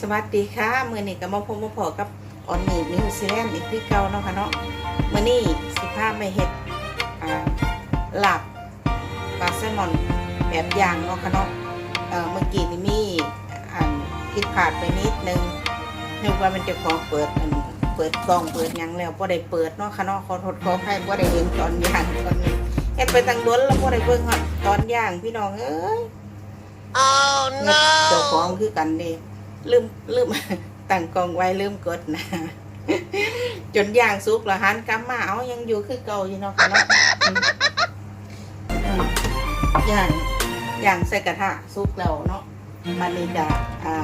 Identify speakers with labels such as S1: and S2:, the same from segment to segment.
S1: สวัสดีค่ะมือนี้ก็มาพบมาพอกับออนนี่นิวซีแลนด์อีกที่เก่าเนาะค่ะเนาะมือนี้สิพาไปเฮ็ดอ่าลาบปลาแซลมอนแบบอย่างเนาะค่ะเนาะเอ่อเมื่อกี้นี่มีอันผิดพลาดไปนิดนึงนึกว่ามันเจะของเปิดอันเปิดกล่องเปิดหยังแล้วบ่ได้เปิดเนาะค่ะเนาะขอโทษขออภัยบ่ได้เห็นตอนย่างตอนนี้เฮ็ดไปตั้งล้นแล้วบ่ได้เบิ่งฮอดตอนย่างพี่น้องเอ้ย
S2: Oh
S1: เงินเจ้าของ
S2: no!
S1: คือกันเด้ ลืมลืมตั้งกล่องไว้ลืมกดนะ จนย่างสุกแล้วหันกลับมาเอายังอยู่คือเก่าอยู่เนาะค่ะเนาะอย่างย่างใส่กระทะสุกแล้วเนาะมันนี่จะอ่า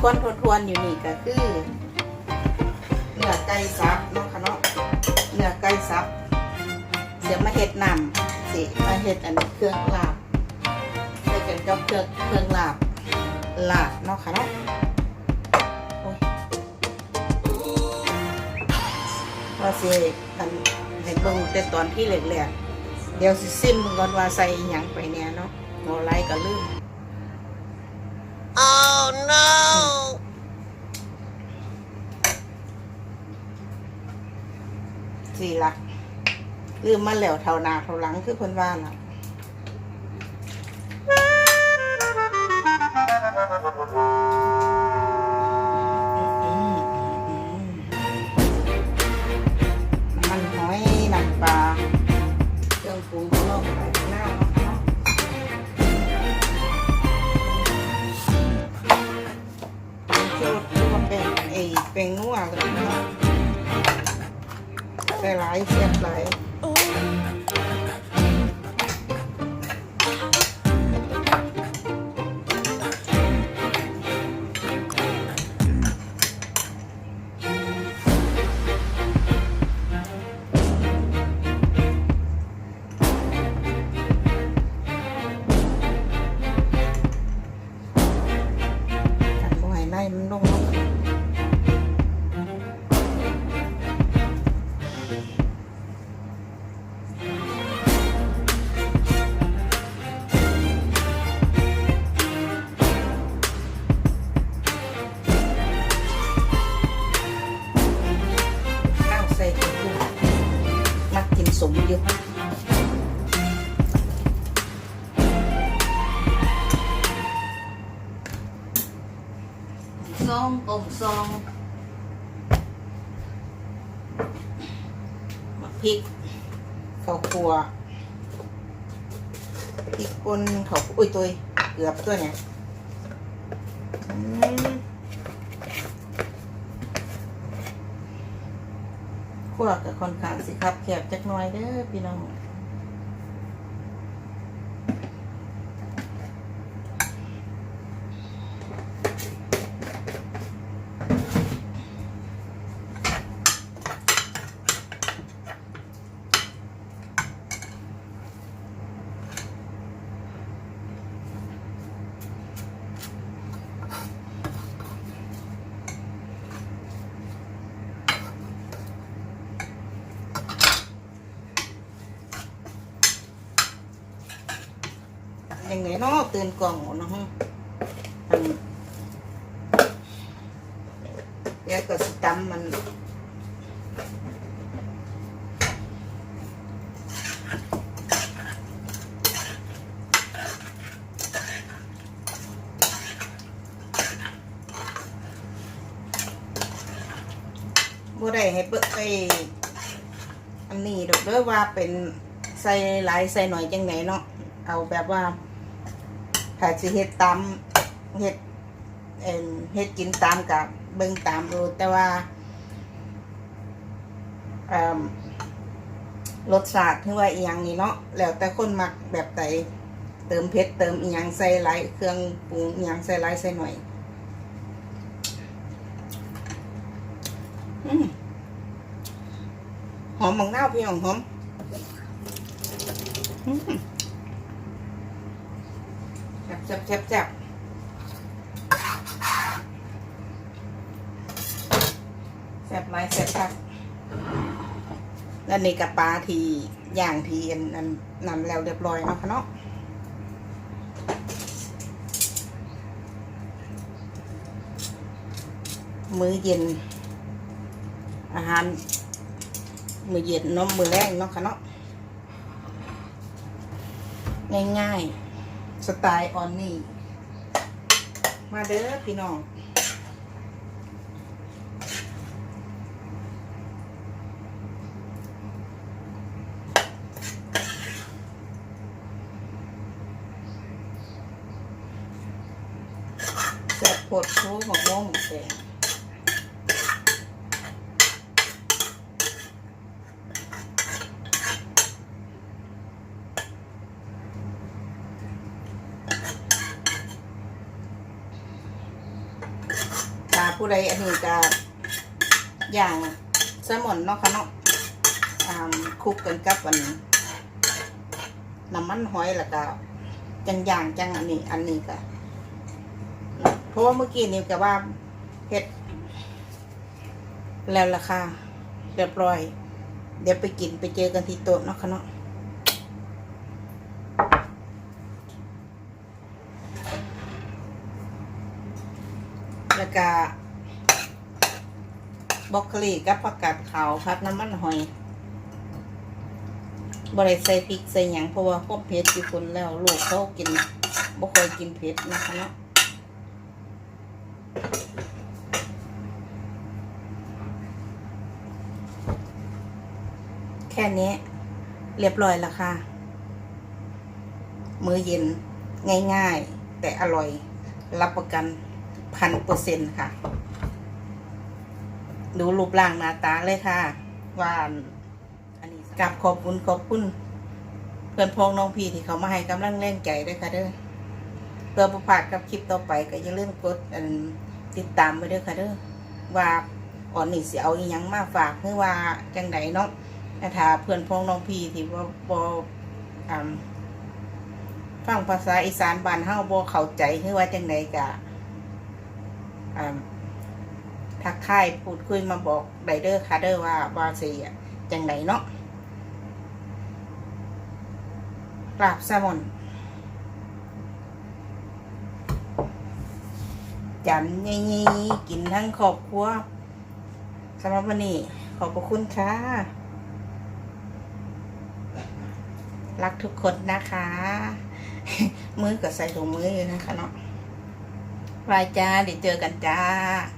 S1: ควนทวนๆอยู่นี่ก็คือเนื้อไก่สับเนาะค่ะเนาะเนื้อไก่สับเสียมาเห็ดน้ำสิมาเห็ดอันนี้เครื่องลาบใส่กันกับเครื่องเครื่องลาบลาบเนาะค่ะเนาะ ว่าสิอันเห็นเบิ่งแต่ตอนที่แหลกๆเดี๋ยวสิซิมก่อนว่าใส่อิหยังไปเนี่ยเนาะโมไลก็ลืม
S2: Oh no!
S1: สี่ละลืมมาแล้วเท่าหนาเท่าหลังคือคนว่าล่ะ เที่ยวที่ว่าเป็นไอ้เป็นนัวเลยนะใส่หลายเสียบหลาย สมอยู่ซองต้มซองมักพริกข้าวคั่วพริกป่นข้าวอุ้ยตัวเกือบตัวเนี่ย ขั้วกับค่อนข้างสิครับแคบจักหน่อยเด้อพี่น้อง ยังไงเนาะตื่นกล่องเนาะอันเดี๋ยวก็สตำมันบ่ได้ให้เบิกไปอันนี้ดอกเด้อว่าเป็นใส่หลายใส่หน่อยจังไหนเนาะเอาแบบว่า ถ้าสิเฮ็ดตามเฮ็ดเอ็นเฮ็ดกินตามกับเบิ่งตามดูแต่ว่าเอ่มรสชาติที่ว่าอีหยังนี่เนาะแล้วแต่คนมักแบบใดเติมเผ็ดเติมอีหยังใส่หลายเครื่องปรุงอีหยังใส่หลายใส่หน่อยอืมหอมบังนาวพี่น้องหอม อืมแซ่บแซ่บแซ่บแซ่บแซ่บไหมแซ่บครับแล้วนี่กับปลาทีย่างทีอันนั้นนำแล้วเรียบร้อยเนาะค่ะเนาะมื้อเย็น อาหาร มื้อเย็นเนาะมื้อแรงเนาะค่ะเนาะง่ายๆ สไตล์ออนนี่ มาเด้อพี่น้องแซ่บโพดโพหมกม่วงหมกแดง ผู้ใดอันนี้ก็อย่างแซลมอนเนาะค่ะเนาะคุกกันกับอันน้ำมันหอยแล้วก็จังอย่างจังอันนี้ อันนี้ก็เพราะว่าเมื่อกี้นี่ก็ว่าเห็ดแล้วล่ะค่ะเรียบร้อย เดี๋ยวไปกินไปเจอกันที่โต๊ะเนาะค่ะเนาะ แล้วก็บรอกโคลีกับผักกาดขาวพัดน้ำมันหอยบริใส่พริกใส่หยังเพราะว่าพวกเผ็ดที่คนแล้วลูกเขากินบ่ค่อยกินเผ็ดนะคะเนาะแค่นี้เรียบร้อยแล้วค่ะ มื้อเย็นง่ายๆ แต่อร่อยรับประกัน พันเปอร์เซ็นค่ะ ดูรูปร่างหน้าตาเลยค่ะว่าอันนี้กับขอบคุณขอบคุณเพื่อนพ้องน้องพี่ที่เขามาให้กำลังแรงใจด้วยค่ะเด้อเพื่อประพาดกับคลิปต่อไปก็อย่าลืมกดติดตามไปด้วยค่ะเด้อว่าอ่อนนี่สิเอาอีหยังมาฝากหรือว่าจังไดเนาะถ้าเพื่อนพ้องน้องพี่ที่ว่าบอฟังภาษาอีสานบ้านเฮาบ่เข้าใจคือว่าจังไดกะ ทักทายพูดคุยมาบอกไดเดอร์คาเดอร์ว่าว่าสิจังไดเนาะปราบแซลมอนจันงี้ๆกินทั้งครอบครัวสำหรับวันนี้ขอบพระคุณค่ะ รักทุกคนนะคะ มือก็ใส่ถุงมืออยู่นะคะเนาะ บายจ้าเดี๋ยวเจอกันจ้า